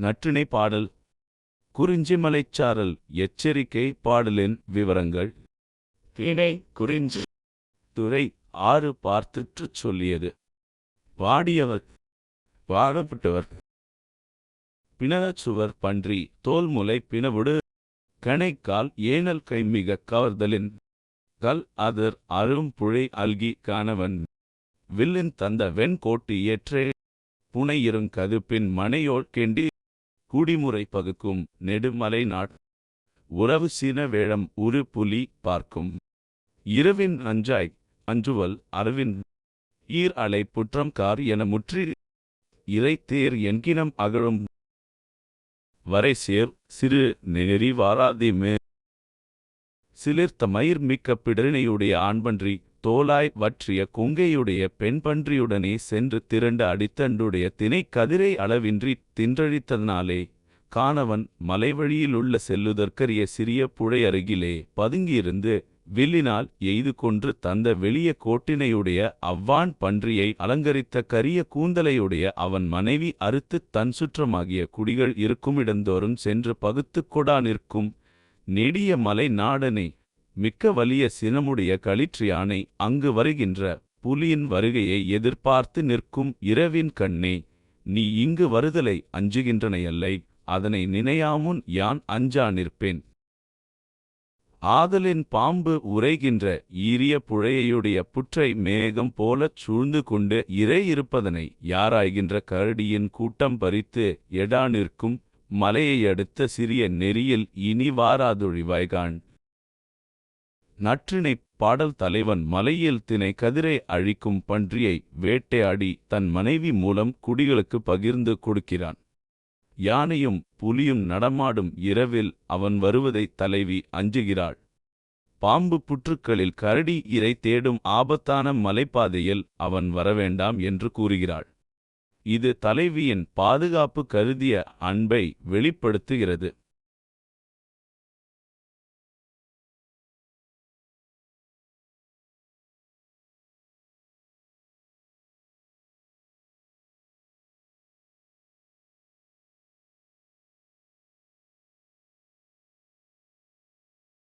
நற்றிணை பாடல். குறிஞ்சிமலைச்சாரல் எச்சரிக்கை பாடலின் விவரங்கள். திணை குறிஞ்சி. துறை ஆறு பார்த்துற்று சொல்லியது. வாடியவர். வாழப்பட்டவர் பிணச்சுவர் பன்றி தோல்முலை பிணவுடு. கணைக்கால் ஏனல் கைமிக கவர்தலின். கல் அதர் அரும் புழை அல்கி காணவன். வில்லின் தந்த வெண்கோட்டு ஏற்றே. புனையிருங் கதுப்பின் மனையோள் கெண்டி. குடிமுறை பகுக்கும் நெடுமலை நாட். உறவு சீன வேழம் உரு புலி பார்க்கும். இரவின் அஞ்சாய் அஞ்சுவல் அரவின் ஈர் அலை புற்றம் கார் என முற்றி இறை தேர் என்கினம் அகழும். வரை சேர் சிறு நெறி வாராதிமே சிலிர்த்த மயிர் மிக்க பிடரினையுடைய ஆண்பன்றி தோலாய் வற்றிய கொங்கையுடைய பெண்பன்றியுடனே சென்று திரண்டு அடித்தண்டுடைய தினை கதிரை அளவின்றி தின்றழித்ததனாலே காணவன் மலைவழியிலுள்ள செல்லுதற்கரிய சிறிய புழை அருகிலே பதுங்கியிருந்து வில்லினால் எய்து கொன்று தந்த வெளிய கோட்டினையுடைய அவ்வான் பன்றியை அலங்கரித்த கரிய கூந்தலையுடைய அவன் மனைவி அறுத்துத் தன் சுற்றமாகிய குடிகள் இருக்குமிடந்தோறும் சென்று பகுத்துக் கொடா நிற்கும் நெடிய மலை நாடனை மிக்க வலிய சினமுடைய களிற்றியானை அங்கு வருகின்ற புலியின் வருகையை எதிர்பார்த்து நிற்கும் இரவின் கண்ணே நீ இங்கு வருதலை அஞ்சுகின்றனையல்லை அதனை நினையாமுன் யான் அஞ்சா நிற்பேன். ஆதலின் பாம்பு உரைகின்ற ஈரிய புழையையுடைய புற்றை மேகம் போலச் சூழ்ந்து கொண்டு இறை இருப்பதனை யாராய்கின்ற கரடியின் கூட்டம் பறித்து எடா நிற்கும் மலையை அடுத்த சிறிய நெறியில் இனி வாராதொழிவாய்கான். நற்றினைப் பாடல் தலைவன் மலையில் தினை கதிரை அழிக்கும் பன்றியை வேட்டையாடி தன் மனைவி மூலம் குடிகளுக்கு பகிர்ந்து கொடுக்கிறான். யானையும் புலியும் நடமாடும் இரவில் அவன் வருவதை தலைவி அஞ்சுகிறாள். பாம்பு புற்றுக்களில் கரடி இரை தேடும் ஆபத்தான மலைப்பாதையில் அவன் வரவேண்டாம் என்று கூறுகிறாள். இது தலைவியின் பாதுகாப்பு கருதிய அன்பை வெளிப்படுத்துகிறது.